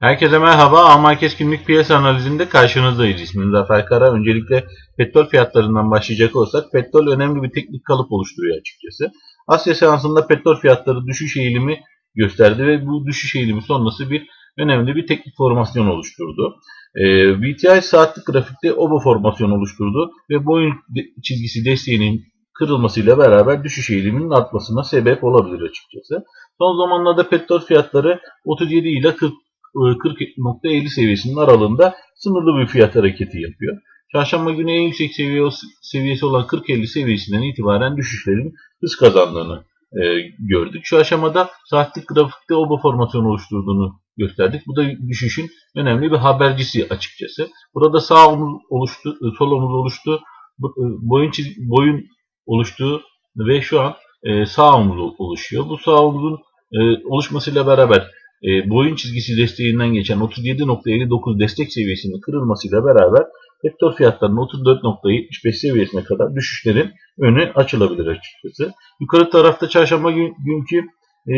Herkese merhaba. Amarkes günlük piyasa analizinde karşınızdayız. İsmim Zafer Kara. Öncelikle petrol fiyatlarından başlayacak olsak petrol önemli bir teknik kalıp oluşturuyor açıkçası. Asya seansında petrol fiyatları düşüş eğilimi gösterdi ve bu düşüş eğilimi sonrası bir önemli bir teknik formasyon oluşturdu. Ee, VTI saatlik grafikte oba formasyon oluşturdu ve boyun çizgisi desteğinin kırılmasıyla beraber düşüş eğiliminin artmasına sebep olabilir açıkçası. Son zamanlarda petrol fiyatları 37 ile 40 40.50 seviyesinin aralığında sınırlı bir fiyat hareketi yapıyor. Çarşamba günü en yüksek seviye, seviyesi olan 40.50 seviyesinden itibaren düşüşlerin hız kazandığını e, gördük. Şu aşamada saatlik grafikte oba formasyonu oluşturduğunu gösterdik. Bu da düşüşün önemli bir habercisi açıkçası. Burada sağ omuz oluştu, e, sol omuz oluştu, e, boyun boyun oluştu ve şu an e, sağ omuz oluşuyor. Bu sağ omuzun e, oluşmasıyla beraber e, boyun çizgisi desteğinden geçen 37.59 destek seviyesinin kırılmasıyla beraber petrol fiyatlarının 34.75 seviyesine kadar düşüşlerin önü açılabilir açıkçası. Yukarı tarafta çarşamba gün, günkü e,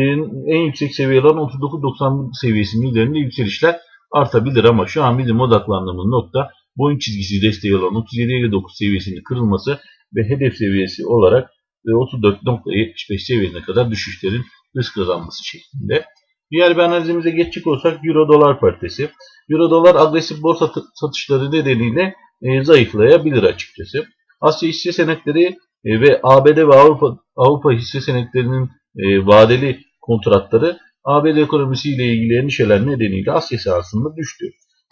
en yüksek seviye olan 39.90 seviyesinin üzerinde yükselişler artabilir ama şu an bizim odaklandığımız nokta boyun çizgisi desteği olan 37.59 seviyesinin kırılması ve hedef seviyesi olarak e, 34.75 seviyesine kadar düşüşlerin hız kazanması şeklinde. Diğer bir analizimize geçecek olsak Euro dolar paritesi. Euro dolar agresif borsa satışları nedeniyle e, zayıflayabilir açıkçası. Asya hisse senetleri e, ve ABD ve Avrupa Avrupa hisse senetlerinin e, vadeli kontratları ABD ekonomisiyle ilgili endişeler nedeniyle Asya seansında düştü.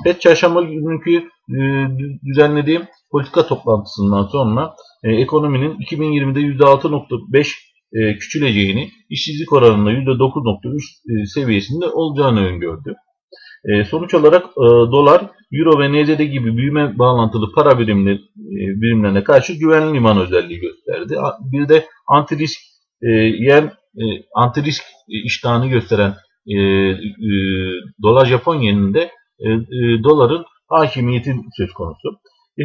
FED çarşamba günkü e, dü- düzenlediği politika toplantısından sonra e, ekonominin 2020'de %6.5 e, küçüleceğini, işsizlik oranında %9.3 e, seviyesinde olacağını öngördü. Sonuç olarak dolar, euro ve NZD gibi büyüme bağlantılı para birimleri, birimlerine karşı güvenli liman özelliği gösterdi. Bir de anti risk yen anti risk iştahını gösteren dolar Japon yeninde e, e, doların hakimiyeti söz konusu.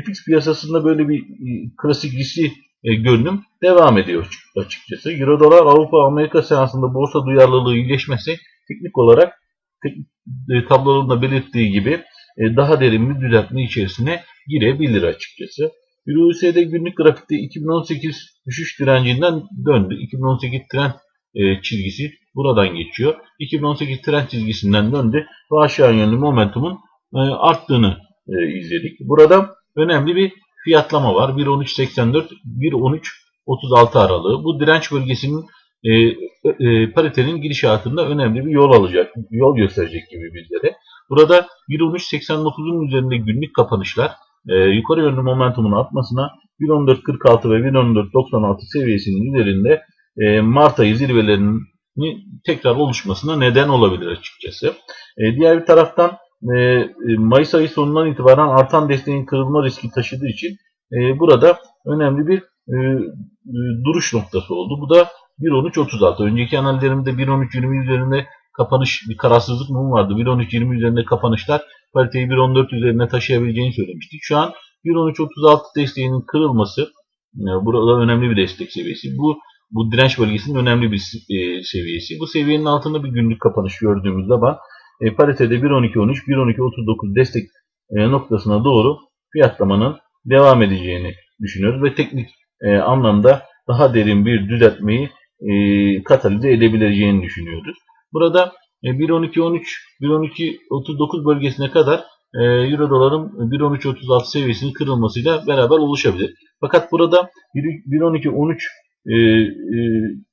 FX piyasasında böyle bir e, klasik riskli e, görünüm devam ediyor açık- açıkçası. Euro dolar Avrupa Amerika seansında borsa duyarlılığı iyileşmesi teknik olarak e, tablolarında belirttiği gibi e, daha derin bir düzeltme içerisine girebilir açıkçası. Euro USD günlük grafikte 2018 düşüş direncinden döndü. 2018 trend e, çizgisi buradan geçiyor. 2018 trend çizgisinden döndü ve aşağı yönlü momentumun e, arttığını e, izledik. Burada önemli bir fiyatlama var. 1.13.84, 1.13.36 aralığı. Bu direnç bölgesinin e, e, paritenin gidişatında önemli bir yol alacak, yol gösterecek gibi bizlere. Burada 1.13.89'un üzerinde günlük kapanışlar e, yukarı yönlü momentumun artmasına 1.14.46 ve 1.14.96 seviyesinin üzerinde e, Mart ayı zirvelerinin tekrar oluşmasına neden olabilir açıkçası. E, diğer bir taraftan e, e, Mayıs ayı sonundan itibaren artan desteğin kırılma riski taşıdığı için burada önemli bir duruş noktası oldu. Bu da 1.13.36. Önceki analizlerimde 1.13.20 üzerinde kapanış bir kararsızlık mı vardı? 1.13.20 üzerinde kapanışlar pariteyi 1.14 üzerine taşıyabileceğini söylemiştik. Şu an 1.13.36 desteğinin kırılması burada önemli bir destek seviyesi. Bu bu direnç bölgesinin önemli bir e, seviyesi. Bu seviyenin altında bir günlük kapanış gördüğümüz zaman e, paritede 1.12.13, 1.12.39 destek e, noktasına doğru fiyatlamanın devam edeceğini düşünüyoruz ve teknik e, anlamda daha derin bir düzeltmeyi e, katalize edebileceğini düşünüyoruz. Burada e, 1.12.13, 1.12.39 bölgesine kadar e, Euro doların 1.13.36 seviyesinin kırılmasıyla beraber oluşabilir. Fakat burada 1.12.13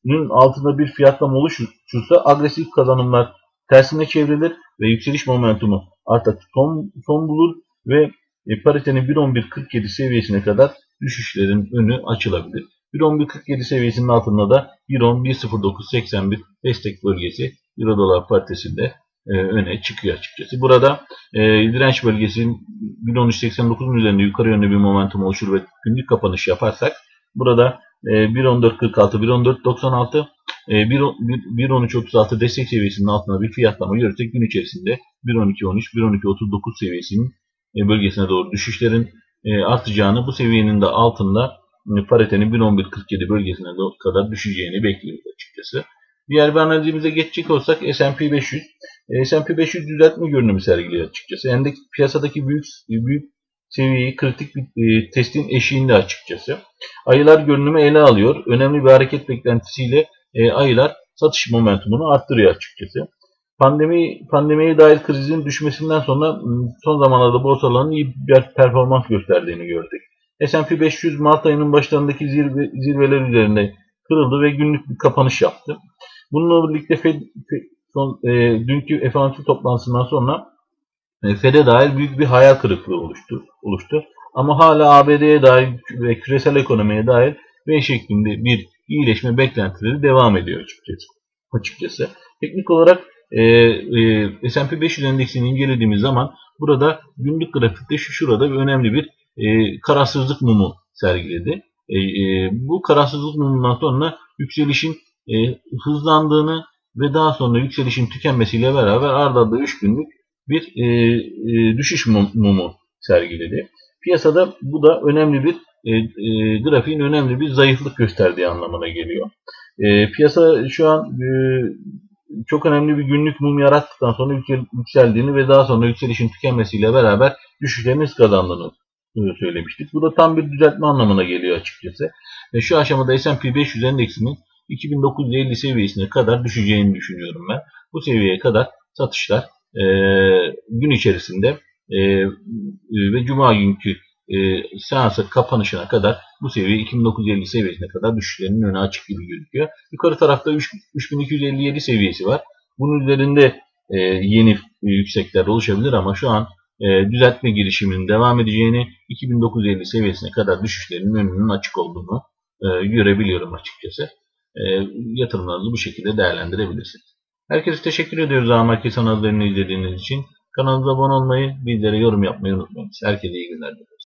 nin altında bir fiyatlama oluşursa agresif kazanımlar tersine çevrilir ve yükseliş momentumu artık son, son bulur ve e, paritenin 1.11.47 seviyesine kadar düşüşlerin önü açılabilir. 1.11.47 seviyesinin altında da 1.10.109.81 destek bölgesi Euro dolar paritesinde e, öne çıkıyor açıkçası. Burada e, direnç bölgesinin 1.13.89'un üzerinde yukarı yönlü bir momentum oluşur ve günlük kapanış yaparsak burada e, 1.14.46, 1.14.96 e, 1.13.36 destek seviyesinin altında bir fiyatlama görürsek gün içerisinde 1.12.13, 1.12.39 seviyesinin e, bölgesine doğru düşüşlerin e, artacağını, bu seviyenin de altında e, paritenin 1.11.47 bölgesine kadar düşeceğini bekliyoruz açıkçası. Diğer bir analizimize geçecek olsak S&P 500. E, S&P 500 düzeltme görünümü sergiliyor açıkçası. Endeks piyasadaki büyük büyük seviyeyi kritik bir e, testin eşiğinde açıkçası. Ayılar görünümü ele alıyor. Önemli bir hareket beklentisiyle e, ayılar satış momentumunu arttırıyor açıkçası. Pandemi pandemiye dair krizin düşmesinden sonra son zamanlarda borsaların iyi bir performans gösterdiğini gördük. S&P 500 Mart ayının başlarındaki zirve, zirveler üzerinde kırıldı ve günlük bir kapanış yaptı. Bununla birlikte Fed, Fed- son, e, dünkü FOMC toplantısından sonra Fed'e dair büyük bir hayal kırıklığı oluştu. oluştu. Ama hala ABD'ye dair ve küresel ekonomiye dair V şeklinde bir iyileşme beklentileri devam ediyor açıkçası. açıkçası. Teknik olarak e, e, S&P 500 endeksini incelediğimiz zaman burada günlük grafikte şu şurada bir önemli bir e, kararsızlık mumu sergiledi. E, e, bu kararsızlık mumundan sonra yükselişin e, hızlandığını ve daha sonra yükselişin tükenmesiyle beraber ard arda 3 günlük bir e, e, düşüş mum- mumu sergiledi. Piyasada bu da önemli bir e, e, grafiğin önemli bir zayıflık gösterdiği anlamına geliyor. E, piyasa şu an e, çok önemli bir günlük mum yarattıktan sonra yüksel- yükseldiğini ve daha sonra yükselişin tükenmesiyle beraber düşüşlerin hız kazandığını e, söylemiştik. Bu da tam bir düzeltme anlamına geliyor açıkçası. Ve şu aşamada S&P 500 endeksinin 2950 seviyesine kadar düşeceğini düşünüyorum ben. Bu seviyeye kadar satışlar e, gün içerisinde e, e, ve cuma günkü e, seansa kapanışına kadar bu seviye 2950 seviyesine kadar düşüşlerin önü açık gibi gözüküyor. Yukarı tarafta 3, 3257 seviyesi var. Bunun üzerinde e, yeni e, yüksekler oluşabilir ama şu an e, düzeltme girişiminin devam edeceğini 2950 seviyesine kadar düşüşlerin önünün açık olduğunu e, görebiliyorum açıkçası. E, yatırımlarınızı bu şekilde değerlendirebilirsiniz. Herkese teşekkür ediyoruz Ahmet Kesan izlediğiniz için. Kanalımıza abone olmayı, bizlere yorum yapmayı unutmayınız. Herkese iyi günler dileriz.